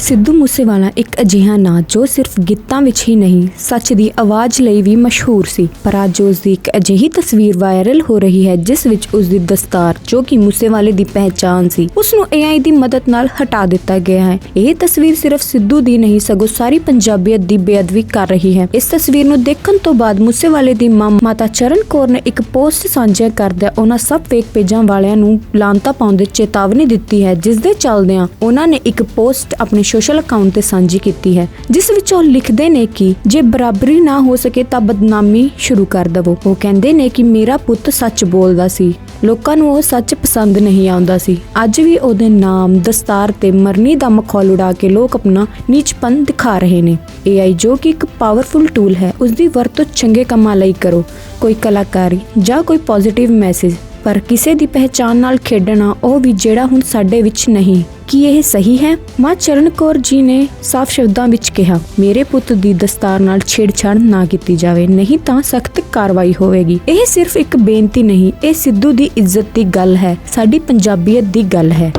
ਸਿੱਧੂ ਮੂਸੇਵਾਲਾ ਇੱਕ ਅਜਿਹਾ ਨਾਂ ਜੋ ਸਿਰਫ ਗੀਤਾਂ ਵਿੱਚ ਹੀ ਨਹੀਂ, ਸੱਚ ਦੀ ਆਵਾਜ਼ ਲਈ ਵੀ ਮਸ਼ਹੂਰ ਸੀ। ਪਰ ਅੱਜ ਉਸ ਦੀ ਇੱਕ ਅਜਿਹੀ ਤਸਵੀਰ ਵਾਇਰਲ ਹੋ ਰਹੀ ਹੈ, ਜਿਸ ਵਿੱਚ ਉਸ ਦੀ ਦਸਤਾਰ ਜੋ ਕਿ ਮੂਸੇਵਾਲੇ ਦੀ ਪਹਿਚਾਨ ਸੀ ਉਸ ਨੂੰ AI ਦੀ ਮਦਦ ਨਾਲ ਹਟਾ ਦਿੱਤਾ ਗਿਆ ਹੈ। ਇਹ ਤਸਵੀਰ ਸਿਰਫ ਸਿੱਧੂ ਦੀ ਨਹੀਂ, ਸਗੋਂ ਸਾਰੀ ਪੰਜਾਬੀਅਤ ਦੀ ਬੇਅਦਬੀ ਕਰ ਰਹੀ ਹੈ। ਇਸ ਤਸਵੀਰ ਨੂੰ ਦੇਖਣ ਤੋਂ ਬਾਅਦ ਮੂਸੇਵਾਲੇ ਦੀ ਮਾਂ ਮਾਤਾ ਚਰਨ ਕੌਰ ਨੇ ਇੱਕ ਪੋਸਟ ਸਾਂਝਾ ਕਰਦਿਆਂ ਉਹਨਾਂ ਸਭ ਫੇਕ ਪੇਜਾਂ ਵਾਲਿਆਂ ਨੂੰ ਲਾਂਤਾ ਪਾਉਂਦੇ ਚੇਤਾਵਨੀ ਦਿੱਤੀ ਹੈ ਜਿਸ ਦੇ ਚੱਲਦਿਆਂ ਉਹਨਾਂ ਨੇ ਇੱਕ ਪੋਸਟ ਆਪਣੇ ਸੋਸ਼ਲ ਅਕਾਊਂਟ ਤੇ ਸਾਂਝੀ ਕੀਤੀ ਹੈ, ਜਿਸ ਵਿੱਚ ਉਹ ਲਿਖਦੇ ਨੇ ਕਿ ਜੇ ਬਰਾਬਰੀ ਨਾ ਹੋ ਸਕੇ ਤਾਂ ਬਦਨਾਮੀ ਸ਼ੁਰੂ ਕਰ ਦਵੋ। ਉਹ ਕਹਿੰਦੇ ਨੇ ਕਿ ਮੇਰਾ ਪੁੱਤ ਸੱਚ ਬੋਲਦਾ ਸੀ, ਲੋਕਾਂ ਨੂੰ ਉਹ ਸੱਚ ਪਸੰਦ ਨਹੀਂ ਆਉਂਦਾ ਸੀ। ਅੱਜ ਵੀ ਉਹਦੇ ਨਾਮ, ਦਸਤਾਰ ਤੇ ਮਰਨੀ ਦਾ ਮਖੌਲ ਉਡਾ ਕੇ ਲੋਕ ਆਪਣਾ ਨੀਚਪਨ ਦਿਖਾ ਰਹੇ ਨੇ। AI ਜੋ ਕਿ ਇੱਕ ਪਾਵਰਫੁਲ ਟੂਲ ਹੈ ਉਸ ਦੀ ਵਰਤੋਂ ਚੰਗੇ ਕੰਮਾਂ ਲਈ ਕਰੋ। ਕੋਈ ਕਲਾਕਾਰੀ ਜਾਂ ਕੋਈ ਪੋਜ਼ਿਟਿਵ ਮੈਸੇਜ ਪਰ ਕਿਸੇ ਦੀ ਪਹਿਚਾਨ ਨਾਲ ਖੇਡਣਾ ਉਹ ਵੀ ਜਿਹੜਾ ਹੁਣ ਸਾਡੇ ਵਿੱਚ ਨਹੀਂ। ਕੀ ਇਹ ਸਹੀ ਹੈ? ਮਾਂ ਚਰਨ ਕੌਰ ਜੀ ਨੇ ਸਾਫ਼ ਸ਼ਬਦਾਂ ਵਿੱਚ ਕਿਹਾ, ਮੇਰੇ ਪੁੱਤ ਦੀ ਦਸਤਾਰ ਨਾਲ ਛੇੜਛਾੜ ਨਾ ਕੀਤੀ ਜਾਵੇ, ਨਹੀਂ ਤਾਂ ਸਖਤ ਕਾਰਵਾਈ ਹੋਵੇਗੀ। ਇਹ ਸਿਰਫ ਇੱਕ ਬੇਨਤੀ ਨਹੀਂ, ਇਹ ਸਿੱਧੂ ਦੀ ਇੱਜ਼ਤ ਦੀ ਗੱਲ ਹੈ, ਸਾਡੀ ਪੰਜਾਬੀਅਤ ਦੀ ਗੱਲ ਹੈ।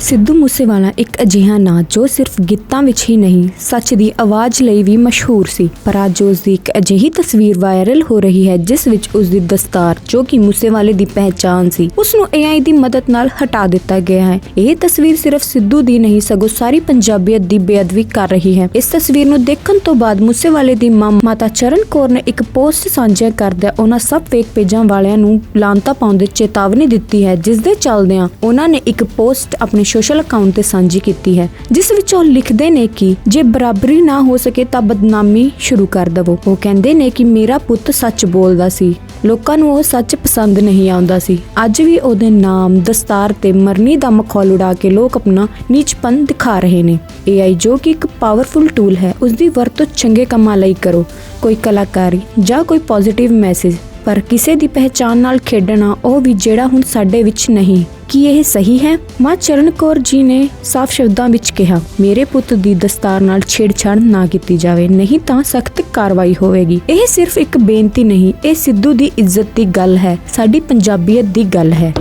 ਸਿੱਧੂ ਮੂਸੇਵਾਲਾ ਇੱਕ ਅਜਿਹਾ ਨਾਂ ਜੋ ਸਿਰਫ ਗੀਤਾਂ ਵਿੱਚ ਹੀ ਨਹੀਂ, ਸੱਚ ਦੀ ਆਵਾਜ਼ ਲਈ ਵੀ ਮਸ਼ਹੂਰ ਸੀ। ਪਰ ਅੱਜ ਉਸ ਦੀ ਇੱਕ ਅਜਿਹੀ ਤਸਵੀਰ ਵਾਇਰਲ ਹੋ ਰਹੀ ਹੈ, ਜਿਸ ਵਿੱਚ ਉਸ ਦੀ ਦਸਤਾਰ ਜੋ ਕਿ ਮੂਸੇਵਾਲੇ ਦੀ ਪਹਿਚਾਨ ਸੀ ਉਸ ਨੂੰ AI ਦੀ ਮਦਦ ਨਾਲ ਹਟਾ ਦਿੱਤਾ ਗਿਆ ਹੈ। ਇਹ ਤਸਵੀਰ ਸਿਰਫ ਸਿੱਧੂ ਦੀ ਨਹੀਂ, ਸਗੋਂ ਸਾਰੀ ਪੰਜਾਬੀਅਤ ਦੀ ਬੇਅਦਬੀ ਕਰ ਰਹੀ ਹੈ। ਇਸ ਤਸਵੀਰ ਨੂੰ ਦੇਖਣ ਤੋਂ ਬਾਅਦ ਮੂਸੇਵਾਲੇ ਦੀ ਮਾਂ ਮਾਤਾ ਚਰਨ ਕੌਰ ਨੇ ਇੱਕ ਪੋਸਟ ਸਾਂਝਾ ਕਰਦਿਆਂ ਉਹਨਾਂ ਸਭ ਫੇਕ ਪੇਜਾਂ ਵਾਲਿਆਂ ਨੂੰ ਲਾਂਤਾ ਪਾਉਣ ਦੀ ਚੇਤਾਵਨੀ ਦਿੱਤੀ ਹੈ ਜਿਸ ਦੇ ਚੱਲਦਿਆਂ ਉਹਨਾਂ ਨੇ ਇੱਕ ਪੋਸਟ ਆਪਣੇ ਸੋਸ਼ਲ ਅਕਾਊਂਟ ਤੇ ਸਾਂਝੀ ਕੀਤੀ ਹੈ, ਜਿਸ ਵਿੱਚ ਉਹ ਲਿਖਦੇ ਨੇ ਕਿ ਜੇ ਬਰਾਬਰੀ ਨਾ ਹੋ ਸਕੇ ਤਾਂ ਬਦਨਾਮੀ ਸ਼ੁਰੂ ਕਰ ਦਵੋ। ਉਹ ਕਹਿੰਦੇ ਨੇ ਕਿ ਮੇਰਾ ਪੁੱਤ ਸੱਚ ਬੋਲਦਾ ਸੀ। ਲੋਕਾਂ ਨੂੰ ਉਹ ਸੱਚ ਪਸੰਦ ਨਹੀਂ ਆਉਂਦਾ ਸੀ। ਅੱਜ ਵੀ ਉਹਦੇ ਨਾਮ, ਦਸਤਾਰ ਤੇ ਮਰਨੀ ਦਾ ਮਖੌਲ ਉਡਾ ਕੇ ਲੋਕ ਆਪਣਾ ਨੀਚਪਨ ਦਿਖਾ ਰਹੇ ਨੇ। AI ਜੋ ਕਿ ਇੱਕ ਪਾਵਰਫੁਲ ਟੂਲ ਹੈ ਉਸ ਦੀ ਵਰਤੋਂ ਚੰਗੇ ਕੰਮਾਂ ਲਈ ਕਰੋ। ਕੋਈ ਕਲਾਕਾਰੀ ਜਾਂ ਕੋਈ ਪੋਜ਼ਿਟਿਵ ਮੈਸੇਜ ਪਰ ਕਿਸੇ ਦੀ ਪਹਿਚਾਨ ਨਾਲ ਖੇਡਣਾ ਉਹ ਵੀ ਜਿਹੜਾ ਹੁਣ ਸਾਡੇ ਵਿੱਚ ਨਹੀਂ। ਕੀ ਇਹ ਸਹੀ ਹੈ? ਮਾਂ ਚਰਨ ਕੌਰ ਜੀ ਨੇ ਸਾਫ਼ ਸ਼ਬਦਾਂ ਵਿੱਚ ਕਿਹਾ, ਮੇਰੇ ਪੁੱਤ ਦੀ ਦਸਤਾਰ ਨਾਲ ਛੇੜਛਾੜ ਨਾ ਕੀਤੀ ਜਾਵੇ, ਨਹੀਂ ਤਾਂ ਸਖਤ ਕਾਰਵਾਈ ਹੋਵੇਗੀ। ਇਹ ਸਿਰਫ ਇੱਕ ਬੇਨਤੀ ਨਹੀਂ, ਇਹ ਸਿੱਧੂ ਦੀ ਇੱਜ਼ਤ ਦੀ ਗੱਲ ਹੈ, ਸਾਡੀ ਪੰਜਾਬੀਅਤ ਦੀ ਗੱਲ ਹੈ।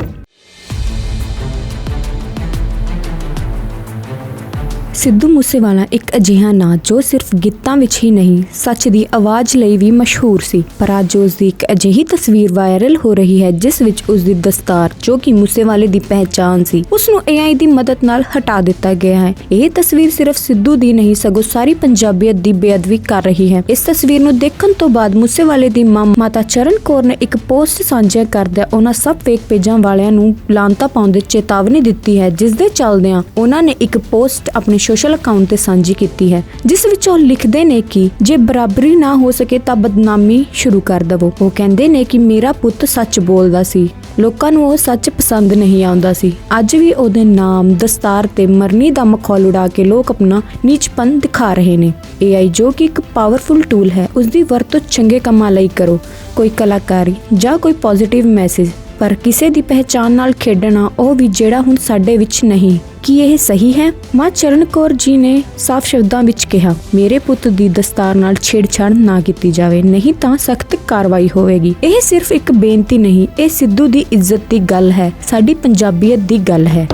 ਸਿੱਧੂ ਮੂਸੇਵਾਲਾ ਇੱਕ ਅਜਿਹਾ ਨਾਂ ਜੋ ਸਿਰਫ ਗੀਤਾਂ ਵਿੱਚ ਹੀ ਨਹੀਂ, ਸੱਚ ਦੀ ਆਵਾਜ਼ ਲਈ ਵੀ ਮਸ਼ਹੂਰ ਸੀ। ਪਰ ਅੱਜ ਉਸ ਦੀ ਇੱਕ ਅਜਿਹੀ ਤਸਵੀਰ ਵਾਇਰਲ ਹੋ ਰਹੀ ਹੈ, ਜਿਸ ਵਿੱਚ ਉਸ ਦੀ ਦਸਤਾਰ ਜੋ ਕਿ ਮੂਸੇਵਾਲੇ ਦੀ ਪਹਿਚਾਨ ਸੀ ਉਸ ਨੂੰ AI ਦੀ ਮਦਦ ਨਾਲ ਹਟਾ ਦਿੱਤਾ ਗਿਆ ਹੈ। ਇਹ ਤਸਵੀਰ ਸਿਰਫ ਸਿੱਧੂ ਦੀ ਨਹੀਂ, ਸਗੋਂ ਸਾਰੀ ਪੰਜਾਬੀਅਤ ਦੀ ਬੇਅਦਬੀ ਕਰ ਰਹੀ ਹੈ। ਇਸ ਤਸਵੀਰ ਨੂੰ ਦੇਖਣ ਤੋਂ ਬਾਅਦ ਮੂਸੇਵਾਲੇ ਦੀ ਮਾਂ ਮਾਤਾ ਚਰਨ ਕੌਰ ਨੇ ਇੱਕ ਪੋਸਟ ਸਾਂਝਾ ਕਰਦਿਆਂ ਉਹਨਾਂ ਸਭ ਫੇਕ ਪੇਜਾਂ ਵਾਲਿਆਂ ਨੂੰ ਲਾਂਤਾ ਪਾਉਣ ਦੀ ਚੇਤਾਵਨੀ ਦਿੱਤੀ ਹੈ ਜਿਸ ਦੇ ਚੱਲਦਿਆਂ ਉਹਨਾਂ ਨੇ ਇੱਕ ਪੋਸਟ ਆਪਣੇ ਸੋਸ਼ਲ ਅਕਾਊਂਟ ਤੇ ਸਾਂਝੀ ਕੀਤੀ ਹੈ, ਜਿਸ ਵਿੱਚ ਉਹ ਲਿਖਦੇ ਨੇ ਕਿ ਜੇ ਬਰਾਬਰੀ ਨਾ ਹੋ ਸਕੇ ਤਾਂ ਬਦਨਾਮੀ ਸ਼ੁਰੂ ਕਰ ਦਵੋ। ਉਹ ਕਹਿੰਦੇ ਨੇ ਕਿ ਮੇਰਾ ਪੁੱਤ ਸੱਚ ਬੋਲਦਾ ਸੀ। ਲੋਕਾਂ ਨੂੰ ਉਹ ਸੱਚ ਪਸੰਦ ਨਹੀਂ ਆਉਂਦਾ ਸੀ। ਅੱਜ ਵੀ ਉਹਦੇ ਨਾਮ, ਦਸਤਾਰ ਤੇ ਮਰਨੀ ਦਾ ਮਖੌਲ ਉਡਾ ਕੇ ਲੋਕ ਆਪਣਾ ਨੀਚਪਨ ਦਿਖਾ ਰਹੇ ਨੇ। AI ਜੋ ਕਿ ਇੱਕ ਪਾਵਰਫੁਲ ਟੂਲ ਹੈ ਉਸ ਦੀ ਵਰਤੋਂ ਚੰਗੇ ਕੰਮਾਂ ਲਈ ਕਰੋ। ਕੋਈ ਕਲਾਕਾਰੀ ਜਾਂ ਕੋਈ ਪੋਜ਼ਿਟਿਵ ਮੈਸੇਜ ਪਰ ਕਿਸੇ ਦੀ ਪਹਿਚਾਨ ਨਾਲ ਖੇਡਣਾ ਉਹ ਵੀ ਜਿਹੜਾ ਹੁਣ ਸਾਡੇ ਵਿੱਚ ਨਹੀਂ। ਕੀ ਇਹ ਸਹੀ ਹੈ? ਮਾਂ ਚਰਨ ਕੌਰ ਜੀ ਨੇ ਸਾਫ਼ ਸ਼ਬਦਾਂ ਵਿੱਚ ਕਿਹਾ, ਮੇਰੇ ਪੁੱਤ ਦੀ ਦਸਤਾਰ ਨਾਲ ਛੇੜਛਾੜ ਨਾ ਕੀਤੀ ਜਾਵੇ, ਨਹੀਂ ਤਾਂ ਸਖਤ ਕਾਰਵਾਈ ਹੋਵੇਗੀ। ਇਹ ਸਿਰਫ ਇੱਕ ਬੇਨਤੀ ਨਹੀਂ, ਇਹ ਸਿੱਧੂ ਦੀ ਇੱਜ਼ਤ ਦੀ ਗੱਲ ਹੈ, ਸਾਡੀ ਪੰਜਾਬੀਅਤ ਦੀ ਗੱਲ ਹੈ।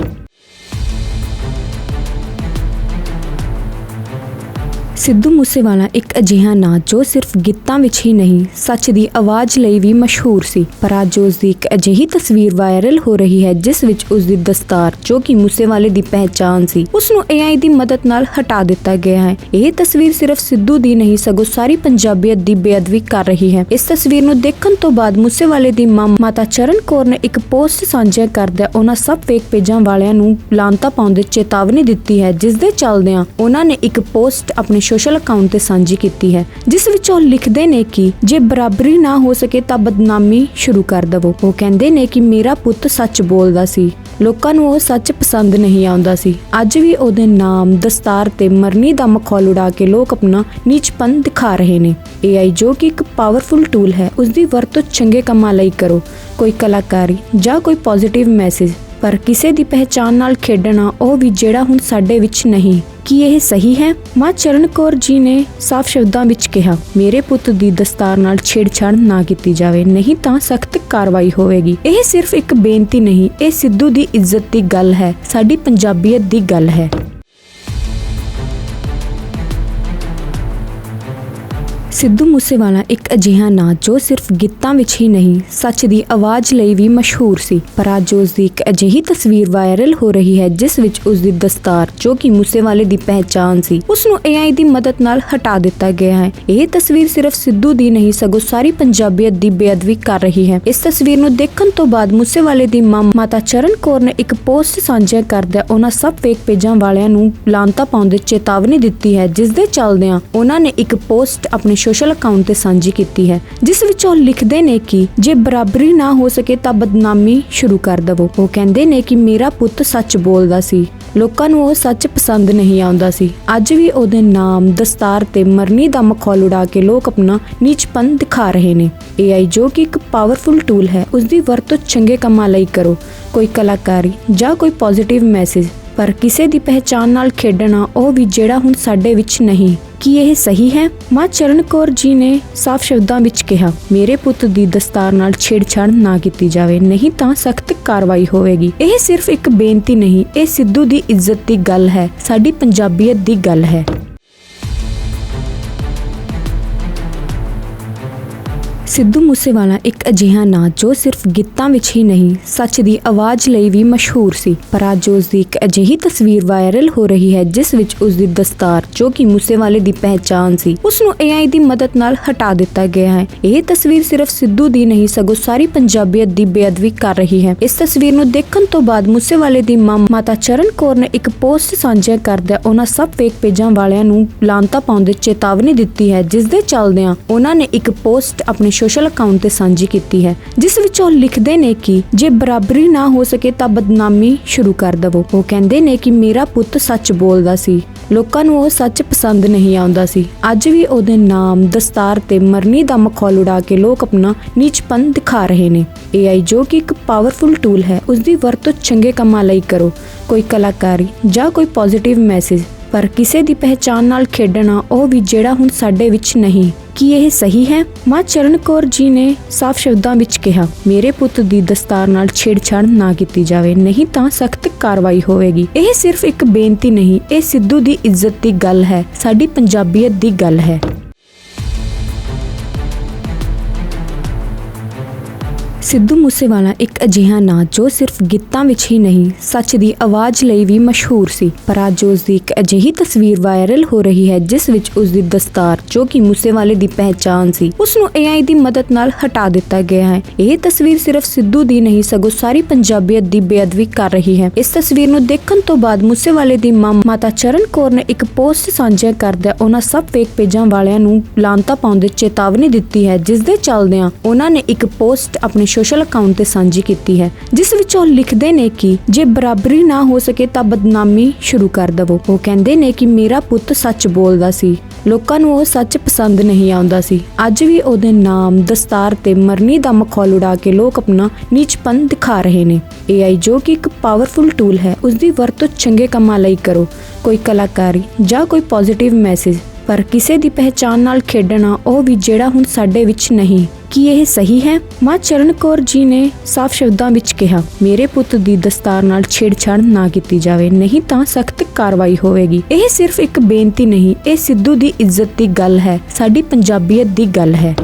ਸਿੱਧੂ ਮੂਸੇਵਾਲਾ ਇੱਕ ਅਜਿਹਾ ਨਾਂ ਜੋ ਸਿਰਫ ਗੀਤਾਂ ਵਿੱਚ ਹੀ ਨਹੀਂ, ਸੱਚ ਦੀ ਆਵਾਜ਼ ਲਈ ਵੀ ਮਸ਼ਹੂਰ ਸੀ। ਪਰ ਅੱਜ ਉਸ ਦੀ ਇੱਕ ਅਜਿਹੀ ਤਸਵੀਰ ਵਾਇਰਲ ਹੋ ਰਹੀ ਹੈ, ਜਿਸ ਵਿੱਚ ਉਸ ਦੀ ਦਸਤਾਰ ਜੋ ਕਿ ਮੂਸੇਵਾਲੇ ਦੀ ਪਹਿਚਾਨ ਸੀ ਉਸ ਨੂੰ AI ਦੀ ਮਦਦ ਨਾਲ ਹਟਾ ਦਿੱਤਾ ਗਿਆ ਹੈ। ਇਹ ਤਸਵੀਰ ਸਿਰਫ ਸਿੱਧੂ ਦੀ ਨਹੀਂ, ਸਗੋਂ ਸਾਰੀ ਪੰਜਾਬੀਅਤ ਦੀ ਬੇਅਦਬੀ ਕਰ ਰਹੀ ਹੈ। ਇਸ ਤਸਵੀਰ ਨੂੰ ਦੇਖਣ ਤੋਂ ਬਾਅਦ ਮੂਸੇਵਾਲੇ ਦੀ ਮਾਂ ਮਾਤਾ ਚਰਨ ਕੌਰ ਨੇ ਇੱਕ ਪੋਸਟ ਸਾਂਝਾ ਕਰਦਿਆਂ ਉਹਨਾਂ ਸਭ ਫੇਕ ਪੇਜਾਂ ਵਾਲਿਆਂ ਨੂੰ ਲਾਂਤਾ ਪਾਉਣ ਦੀ ਚੇਤਾਵਨੀ ਦਿੱਤੀ ਹੈ ਜਿਸ ਦੇ ਚੱਲਦਿਆਂ ਉਹਨਾਂ ਨੇ ਇੱਕ ਪੋਸਟ ਆਪਣੇ ਸੋਸ਼ਲ ਅਕਾਊਂਟ ਤੇ ਸਾਂਝੀ ਕੀਤੀ ਹੈ, ਜਿਸ ਵਿੱਚ ਉਹ ਲਿਖਦੇ ਨੇ ਕਿ ਜੇ ਬਰਾਬਰੀ ਨਾ ਹੋ ਸਕੇ ਤਾਂ ਬਦਨਾਮੀ ਸ਼ੁਰੂ ਕਰ ਦਵੋ। ਉਹ ਕਹਿੰਦੇ ਨੇ ਕਿ ਮੇਰਾ ਪੁੱਤ ਸੱਚ ਬੋਲਦਾ ਸੀ। ਲੋਕਾਂ ਨੂੰ ਉਹ ਸੱਚ ਪਸੰਦ ਨਹੀਂ ਆਉਂਦਾ ਸੀ। ਅੱਜ ਵੀ ਉਹਦੇ ਨਾਮ, ਦਸਤਾਰ ਤੇ ਮਰਨੀ ਦਾ ਮਖੌਲ ਉਡਾ ਕੇ ਲੋਕ ਆਪਣਾ ਨੀਚਪਨ ਦਿਖਾ ਰਹੇ ਨੇ। AI ਜੋ ਕਿ ਇੱਕ ਪਾਵਰਫੁਲ ਟੂਲ ਹੈ ਉਸ ਦੀ ਵਰਤੋਂ ਚੰਗੇ ਕੰਮਾਂ ਲਈ ਕਰੋ। ਕੋਈ ਕਲਾਕਾਰੀ ਜਾਂ ਕੋਈ ਪੋਜ਼ਿਟਿਵ ਮੈਸੇਜ ਪਰ ਕਿਸੇ ਦੀ ਪਹਿਚਾਨ ਨਾਲ ਖੇਡਣਾ ਉਹ ਵੀ ਜਿਹੜਾ ਹੁਣ ਸਾਡੇ ਵਿੱਚ ਨਹੀਂ। ਕੀ ਇਹ ਸਹੀ ਹੈ? ਮਾਂ ਚਰਨ ਕੌਰ ਜੀ ਨੇ ਸਾਫ਼ ਸ਼ਬਦਾਂ ਵਿੱਚ ਕਿਹਾ, ਮੇਰੇ ਪੁੱਤ ਦੀ ਦਸਤਾਰ ਨਾਲ ਛੇੜਛਾੜ ਨਾ ਕੀਤੀ ਜਾਵੇ, ਨਹੀਂ ਤਾਂ ਸਖਤ ਕਾਰਵਾਈ ਹੋਵੇਗੀ। ਇਹ ਸਿਰਫ ਇੱਕ ਬੇਨਤੀ ਨਹੀਂ, ਇਹ ਸਿੱਧੂ ਦੀ ਇੱਜ਼ਤ ਦੀ ਗੱਲ ਹੈ, ਸਾਡੀ ਪੰਜਾਬੀਅਤ ਦੀ ਗੱਲ ਹੈ। ਸਿੱਧੂ ਮੂਸੇਵਾਲਾ ਇੱਕ ਅਜਿਹਾ ਨਾਂ ਜੋ ਸਿਰਫ ਗੀਤਾਂ ਵਿੱਚ ਹੀ ਨਹੀਂ, ਸੱਚ ਦੀ ਆਵਾਜ਼ ਲਈ ਵੀ ਮਸ਼ਹੂਰ ਸੀ। ਪਰ ਅੱਜ ਉਸ ਦੀ ਇੱਕ ਅਜਿਹੀ ਤਸਵੀਰ ਵਾਇਰਲ ਹੋ ਰਹੀ ਹੈ, ਜਿਸ ਵਿੱਚ ਉਸ ਦੀ ਦਸਤਾਰ ਜੋ ਕਿ ਮੂਸੇਵਾਲੇ ਦੀ ਪਹਿਚਾਨ ਸੀ ਉਸ ਨੂੰ AI ਦੀ ਮਦਦ ਨਾਲ ਹਟਾ ਦਿੱਤਾ ਗਿਆ ਹੈ। ਇਹ ਤਸਵੀਰ ਸਿਰਫ ਸਿੱਧੂ ਦੀ ਨਹੀਂ, ਸਗੋਂ ਸਾਰੀ ਪੰਜਾਬੀਅਤ ਦੀ ਬੇਅਦਬੀ ਕਰ ਰਹੀ ਹੈ। ਇਸ ਤਸਵੀਰ ਨੂੰ ਦੇਖਣ ਤੋਂ ਬਾਅਦ ਮੂਸੇਵਾਲੇ ਦੀ ਮਾਂ ਮਾਤਾ ਚਰਨ ਕੌਰ ਨੇ ਇੱਕ ਪੋਸਟ ਸਾਂਝਾ ਕਰਦਿਆਂ ਉਹਨਾਂ ਸਭ ਫੇਕ ਪੇਜਾਂ ਵਾਲਿਆਂ ਨੂੰ ਲਾਂਤਾ ਪਾਉਣ ਦੀ ਚੇਤਾਵਨੀ ਦਿੱਤੀ ਹੈ ਜਿਸ ਦੇ ਚੱਲਦਿਆਂ ਉਹਨਾਂ ਨੇ ਇੱਕ ਪੋਸਟ ਆਪਣੇ ਸੋਸ਼ਲ ਅਕਾਊਂਟ ਤੇ ਸਾਂਝੀ ਕੀਤੀ ਹੈ, ਜਿਸ ਵਿੱਚ ਉਹ ਲਿਖਦੇ ਨੇ ਕਿ ਜੇ ਬਰਾਬਰੀ ਨਾ ਹੋ ਸਕੇ ਤਾਂ ਬਦਨਾਮੀ ਸ਼ੁਰੂ ਕਰ ਦਵੋ। ਉਹ ਕਹਿੰਦੇ ਨੇ ਕਿ ਮੇਰਾ ਪੁੱਤ ਸੱਚ ਬੋਲਦਾ ਸੀ। ਲੋਕਾਂ ਨੂੰ ਉਹ ਸੱਚ ਪਸੰਦ ਨਹੀਂ ਆਉਂਦਾ ਸੀ। ਅੱਜ ਵੀ ਉਹਦੇ ਨਾਮ, ਦਸਤਾਰ ਤੇ ਮਰਨੀ ਦਾ ਮਖੌਲ ਉਡਾ ਕੇ ਲੋਕ ਆਪਣਾ ਨੀਚਪਨ ਦਿਖਾ ਰਹੇ ਨੇ। AI ਜੋ ਕਿ ਇੱਕ ਪਾਵਰਫੁਲ ਟੂਲ ਹੈ ਉਸ ਦੀ ਵਰਤੋਂ ਚੰਗੇ ਕੰਮਾਂ ਲਈ ਕਰੋ। ਕੋਈ ਕਲਾਕਾਰੀ ਜਾਂ ਕੋਈ ਪੋਜ਼ਿਟਿਵ ਮੈਸੇਜ ਪਰ ਕਿਸੇ ਦੀ ਪਹਿਚਾਨ ਨਾਲ ਖੇਡਣਾ ਉਹ ਵੀ ਜਿਹੜਾ ਹੁਣ ਸਾਡੇ ਵਿੱਚ ਨਹੀਂ। ਕੀ ਇਹ ਸਹੀ ਹੈ? ਮਾਂ ਚਰਨ ਕੌਰ ਜੀ ਨੇ ਸਾਫ਼ ਸ਼ਬਦਾਂ ਵਿੱਚ ਕਿਹਾ, ਮੇਰੇ ਪੁੱਤ ਦੀ ਦਸਤਾਰ ਨਾਲ ਛੇੜਛਾੜ ਨਾ ਕੀਤੀ ਜਾਵੇ, ਨਹੀਂ ਤਾਂ ਸਖਤ ਕਾਰਵਾਈ ਹੋਵੇਗੀ। ਇਹ ਸਿਰਫ ਇੱਕ ਬੇਨਤੀ ਨਹੀਂ, ਇਹ ਸਿੱਧੂ ਦੀ ਇੱਜ਼ਤ ਦੀ ਗੱਲ ਹੈ, ਸਾਡੀ ਪੰਜਾਬੀਅਤ ਦੀ ਗੱਲ ਹੈ। ਸਿੱਧੂ ਮੂਸੇਵਾਲਾ ਇੱਕ ਅਜਿਹਾ ਨਾਂ ਜੋ ਸਿਰਫ ਗੀਤਾਂ ਵਿੱਚ ਹੀ ਨਹੀਂ, ਸੱਚ ਦੀ ਆਵਾਜ਼ ਲਈ ਵੀ ਮਸ਼ਹੂਰ ਸੀ। ਪਰ ਅੱਜ ਉਸ ਦੀ ਇੱਕ ਅਜਿਹੀ ਤਸਵੀਰ ਵਾਇਰਲ ਹੋ ਰਹੀ ਹੈ, ਜਿਸ ਵਿੱਚ ਉਸ ਦੀ ਦਸਤਾਰ ਜੋ ਕਿ ਮੂਸੇਵਾਲੇ ਦੀ ਪਹਿਚਾਨ ਸੀ ਉਸ ਨੂੰ AI ਦੀ ਮਦਦ ਨਾਲ ਹਟਾ ਦਿੱਤਾ ਗਿਆ ਹੈ। ਇਹ ਤਸਵੀਰ ਸਿਰਫ ਸਿੱਧੂ ਦੀ ਨਹੀਂ, ਸਗੋਂ ਸਾਰੀ ਪੰਜਾਬੀਅਤ ਦੀ ਬੇਅਦਬੀ ਕਰ ਰਹੀ ਹੈ। ਇਸ ਤਸਵੀਰ ਨੂੰ ਦੇਖਣ ਤੋਂ ਬਾਅਦ ਮੂਸੇਵਾਲੇ ਦੀ ਮਾਂ ਮਾਤਾ ਚਰਨ ਕੌਰ ਨੇ ਇੱਕ ਪੋਸਟ ਸਾਂਝਾ ਕਰਦਿਆਂ ਉਹਨਾਂ ਸਭ ਫੇਕ ਪੇਜਾਂ ਵਾਲਿਆਂ ਨੂੰ ਲਾਂਤਾ ਪਾਉਣ ਦੀ ਚੇਤਾਵਨੀ ਦਿੱਤੀ ਹੈ ਜਿਸ ਦੇ ਚੱਲਦਿਆਂ ਉਹਨਾਂ ਨੇ ਇੱਕ ਪੋਸਟ ਆਪਣੇ ਸੋਸ਼ਲ ਅਕਾਊਂਟ ਤੇ ਸਾਂਝੀ ਕੀਤੀ ਹੈ, ਜਿਸ ਵਿੱਚ ਉਹ ਲਿਖਦੇ ਨੇ ਕਿ ਜੇ ਬਰਾਬਰੀ ਨਾ ਹੋ ਸਕੇ ਤਾਂ ਬਦਨਾਮੀ ਸ਼ੁਰੂ ਕਰ ਦਵੋ। ਉਹ ਕਹਿੰਦੇ ਨੇ ਕਿ ਮੇਰਾ ਪੁੱਤ ਸੱਚ ਬੋਲਦਾ ਸੀ। ਲੋਕਾਂ ਨੂੰ ਉਹ ਸੱਚ ਪਸੰਦ ਨਹੀਂ ਆਉਂਦਾ ਸੀ। ਅੱਜ ਵੀ ਉਹਦੇ ਨਾਮ, ਦਸਤਾਰ ਤੇ ਮਰਨੀ ਦਾ ਮਖੌਲ ਉਡਾ ਕੇ ਲੋਕ ਆਪਣਾ ਨੀਚਪਨ ਦਿਖਾ ਰਹੇ ਨੇ। AI ਜੋ ਕਿ ਇੱਕ ਪਾਵਰਫੁਲ ਟੂਲ ਹੈ ਉਸ ਦੀ ਵਰਤੋਂ ਚੰਗੇ ਕੰਮਾਂ ਲਈ ਕਰੋ। ਕੋਈ ਕਲਾਕਾਰੀ ਜਾਂ ਕੋਈ ਪੋਜ਼ਿਟਿਵ ਮੈਸੇਜ ਪਰ ਕਿਸੇ ਦੀ ਪਹਿਚਾਨ ਨਾਲ ਖੇਡਣਾ ਉਹ ਵੀ ਜਿਹੜਾ ਹੁਣ ਸਾਡੇ ਵਿੱਚ ਨਹੀਂ। ਕੀ ਇਹ ਸਹੀ ਹੈ? ਮਾਂ ਚਰਨ ਕੌਰ ਜੀ ਨੇ ਸਾਫ਼ ਸ਼ਬਦਾਂ ਵਿੱਚ ਕਿਹਾ, ਮੇਰੇ ਪੁੱਤ ਦੀ ਦਸਤਾਰ ਨਾਲ ਛੇੜਛਾੜ ਨਾ ਕੀਤੀ ਜਾਵੇ, ਨਹੀਂ ਤਾਂ ਸਖਤ ਕਾਰਵਾਈ ਹੋਵੇਗੀ। ਇਹ ਸਿਰਫ ਇੱਕ ਬੇਨਤੀ ਨਹੀਂ, ਇਹ ਸਿੱਧੂ ਦੀ ਇੱਜ਼ਤ ਦੀ ਗੱਲ ਹੈ, ਸਾਡੀ ਪੰਜਾਬੀਅਤ ਦੀ ਗੱਲ ਹੈ। ਸਿੱਧੂ ਮੂਸੇਵਾਲਾ ਇੱਕ ਅਜਿਹਾ ਨਾਂ ਜੋ ਸਿਰਫ ਗੀਤਾਂ ਵਿੱਚ ਹੀ ਨਹੀਂ, ਸੱਚ ਦੀ ਆਵਾਜ਼ ਲਈ ਵੀ ਮਸ਼ਹੂਰ ਸੀ। ਪਰ ਅੱਜ ਉਸ ਦੀ ਇੱਕ ਅਜਿਹੀ ਤਸਵੀਰ ਵਾਇਰਲ ਹੋ ਰਹੀ ਹੈ, ਜਿਸ ਵਿੱਚ ਉਸ ਦੀ ਦਸਤਾਰ ਜੋ ਕਿ ਮੂਸੇਵਾਲੇ ਦੀ ਪਹਿਚਾਨ ਸੀ ਉਸ ਨੂੰ AI ਦੀ ਮਦਦ ਨਾਲ ਹਟਾ ਦਿੱਤਾ ਗਿਆ ਹੈ। ਇਹ ਤਸਵੀਰ ਸਿਰਫ ਸਿੱਧੂ ਦੀ ਨਹੀਂ, ਸਗੋਂ ਸਾਰੀ ਪੰਜਾਬੀਅਤ ਦੀ ਬੇਅਦਬੀ ਕਰ ਰਹੀ ਹੈ। ਇਸ ਤਸਵੀਰ ਨੂੰ ਦੇਖਣ ਤੋਂ ਬਾਅਦ ਮੂਸੇਵਾਲੇ ਦੀ ਮਾਂ ਮਾਤਾ ਚਰਨ ਕੌਰ ਨੇ ਇੱਕ ਪੋਸਟ ਸਾਂਝਾ ਕਰਦਿਆਂ ਉਹਨਾਂ ਸਭ ਫੇਕ ਪੇਜਾਂ ਵਾਲਿਆਂ ਨੂੰ ਲਾਂਤਾ ਪਾਉਣ ਦੀ ਚੇਤਾਵਨੀ ਦਿੱਤੀ ਹੈ ਜਿਸ ਦੇ ਚੱਲਦਿਆਂ ਉਹਨਾਂ ਨੇ ਇੱਕ ਪੋਸਟ ਆਪਣੇ ਸੋਸ਼ਲ ਅਕਾਊਂਟ ਤੇ ਸਾਂਝੀ ਕੀਤੀ ਹੈ, ਜਿਸ ਵਿੱਚ ਉਹ ਲਿਖਦੇ ਨੇ ਕਿ ਜੇ ਬਰਾਬਰੀ ਨਾ ਹੋ ਸਕੇ ਤਾਂ ਬਦਨਾਮੀ ਸ਼ੁਰੂ ਕਰ ਦਵੋ। ਉਹ ਕਹਿੰਦੇ ਨੇ ਕਿ ਮੇਰਾ ਪੁੱਤ ਸੱਚ ਬੋਲਦਾ ਸੀ। ਲੋਕਾਂ ਨੂੰ ਉਹ ਸੱਚ ਪਸੰਦ ਨਹੀਂ ਆਉਂਦਾ ਸੀ। ਅੱਜ ਵੀ ਉਹਦੇ ਨਾਮ, ਦਸਤਾਰ ਤੇ ਮਰਨੀ ਦਾ ਮਖੌਲ ਉਡਾ ਕੇ ਲੋਕ ਆਪਣਾ ਨੀਚਪਨ ਦਿਖਾ ਰਹੇ ਨੇ। AI ਜੋ ਕਿ ਇੱਕ ਪਾਵਰਫੁਲ ਟੂਲ ਹੈ ਉਸ ਦੀ ਵਰਤੋਂ ਚੰਗੇ ਕੰਮਾਂ ਲਈ ਕਰੋ। ਕੋਈ ਕਲਾਕਾਰੀ ਜਾਂ ਕੋਈ ਪੋਜ਼ਿਟਿਵ ਮੈਸੇਜ ਪਰ ਕਿਸੇ ਦੀ ਪਹਿਚਾਨ ਨਾਲ ਖੇਡਣਾ ਉਹ ਵੀ ਜਿਹੜਾ ਹੁਣ ਸਾਡੇ ਵਿੱਚ ਨਹੀਂ। ਕੀ ਇਹ ਸਹੀ ਹੈ? ਮਾਂ ਚਰਨ ਕੌਰ ਜੀ ਨੇ ਸਾਫ਼ ਸ਼ਬਦਾਂ ਵਿੱਚ ਕਿਹਾ, ਮੇਰੇ ਪੁੱਤ ਦੀ ਦਸਤਾਰ ਨਾਲ ਛੇੜਛਾੜ ਨਾ ਕੀਤੀ ਜਾਵੇ, ਨਹੀਂ ਤਾਂ ਸਖਤ ਕਾਰਵਾਈ ਹੋਵੇਗੀ। ਇਹ ਸਿਰਫ ਇੱਕ ਬੇਨਤੀ ਨਹੀਂ, ਇਹ ਸਿੱਧੂ ਦੀ ਇੱਜ਼ਤ ਦੀ ਗੱਲ ਹੈ, ਸਾਡੀ ਪੰਜਾਬੀਅਤ ਦੀ ਗੱਲ ਹੈ।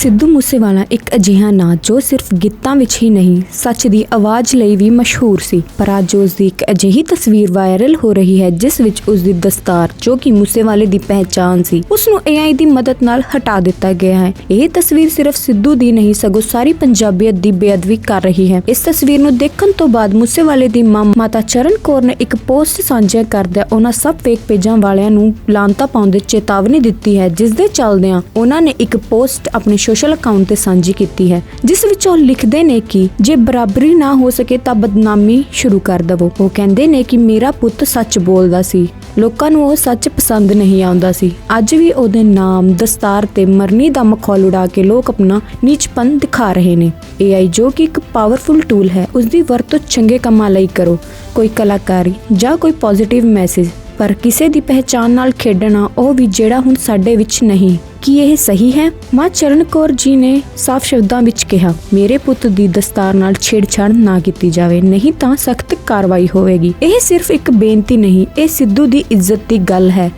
ਸਿੱਧੂ ਮੂਸੇਵਾਲਾ ਇੱਕ ਅਜਿਹਾ ਨਾਂ ਜੋ ਸਿਰਫ ਗੀਤਾਂ ਵਿੱਚ ਹੀ ਨਹੀਂ, ਸੱਚ ਦੀ ਆਵਾਜ਼ ਲਈ ਵੀ ਮਸ਼ਹੂਰ ਸੀ। ਪਰ ਅੱਜ ਉਸ ਦੀ ਇੱਕ ਅਜਿਹੀ ਤਸਵੀਰ ਵਾਇਰਲ ਹੋ ਰਹੀ ਹੈ, ਜਿਸ ਵਿੱਚ ਉਸ ਦੀ ਦਸਤਾਰ ਜੋ ਕਿ ਮੂਸੇਵਾਲੇ ਦੀ ਪਹਿਚਾਨ ਸੀ ਉਸ ਨੂੰ AI ਦੀ ਮਦਦ ਨਾਲ ਹਟਾ ਦਿੱਤਾ ਗਿਆ ਹੈ। ਇਹ ਤਸਵੀਰ ਸਿਰਫ ਸਿੱਧੂ ਦੀ ਨਹੀਂ, ਸਗੋਂ ਸਾਰੀ ਪੰਜਾਬੀਅਤ ਦੀ ਬੇਅਦਬੀ ਕਰ ਰਹੀ ਹੈ। ਇਸ ਤਸਵੀਰ ਨੂੰ ਦੇਖਣ ਤੋਂ ਬਾਅਦ ਮੂਸੇਵਾਲੇ ਦੀ ਮਾਂ ਮਾਤਾ ਚਰਨ ਕੌਰ ਨੇ ਇੱਕ ਪੋਸਟ ਸਾਂਝਾ ਕਰਦਿਆਂ ਉਹਨਾਂ ਸਭ ਫੇਕ ਪੇਜਾਂ ਵਾਲਿਆਂ ਨੂੰ ਲਾਂਤਾ ਪਾਉਣ ਦੀ ਚੇਤਾਵਨੀ ਦਿੱਤੀ ਹੈ ਜਿਸ ਦੇ ਚੱਲਦਿਆਂ ਉਹਨਾਂ ਨੇ ਇੱਕ ਪੋਸਟ ਆਪਣੇ ਸੋਸ਼ਲ ਅਕਾਊਂਟ ਤੇ ਸਾਂਝੀ ਕੀਤੀ ਹੈ, ਜਿਸ ਵਿੱਚ ਉਹ ਲਿਖਦੇ ਨੇ ਕਿ ਜੇ ਬਰਾਬਰੀ ਨਾ ਹੋ ਸਕੇ ਤਾਂ ਬਦਨਾਮੀ ਸ਼ੁਰੂ ਕਰ ਦਵੋ। ਉਹ ਕਹਿੰਦੇ ਨੇ ਕਿ ਮੇਰਾ ਪੁੱਤ ਸੱਚ ਬੋਲਦਾ ਸੀ। ਲੋਕਾਂ ਨੂੰ ਉਹ ਸੱਚ ਪਸੰਦ ਨਹੀਂ ਆਉਂਦਾ ਸੀ। ਅੱਜ ਵੀ ਉਹਦੇ ਨਾਮ, ਦਸਤਾਰ ਤੇ ਮਰਨੀ ਦਾ ਮਖੌਲ ਉਡਾ ਕੇ ਲੋਕ ਆਪਣਾ ਨੀਚਪਨ ਦਿਖਾ ਰਹੇ ਨੇ। AI ਜੋ ਕਿ ਇੱਕ ਪਾਵਰਫੁਲ ਟੂਲ ਹੈ ਉਸ ਦੀ ਵਰਤੋਂ ਚੰਗੇ ਕੰਮਾਂ ਲਈ ਕਰੋ। ਕੋਈ ਕਲਾਕਾਰੀ ਜਾਂ ਕੋਈ ਪੋਜ਼ਿਟਿਵ ਮੈਸੇਜ ਪਰ ਕਿਸੇ ਦੀ ਪਹਿਚਾਨ ਨਾਲ ਖੇਡਣਾ ਉਹ ਵੀ ਜਿਹੜਾ ਹੁਣ ਸਾਡੇ ਵਿੱਚ ਨਹੀਂ। ਕੀ ਇਹ ਸਹੀ ਹੈ? ਮਾਂ ਚਰਨ ਕੌਰ ਜੀ ਨੇ ਸਾਫ਼ ਸ਼ਬਦਾਂ ਵਿੱਚ ਕਿਹਾ, ਮੇਰੇ ਪੁੱਤ ਦੀ ਦਸਤਾਰ ਨਾਲ ਛੇੜਛਾੜ ਨਾ ਕੀਤੀ ਜਾਵੇ, ਨਹੀਂ ਤਾਂ ਸਖਤ ਕਾਰਵਾਈ ਹੋਵੇਗੀ। ਇਹ ਸਿਰਫ ਇੱਕ ਬੇਨਤੀ ਨਹੀਂ, ਇਹ ਸਿੱਧੂ ਦੀ ਇੱਜ਼ਤ ਦੀ ਗੱਲ ਹੈ।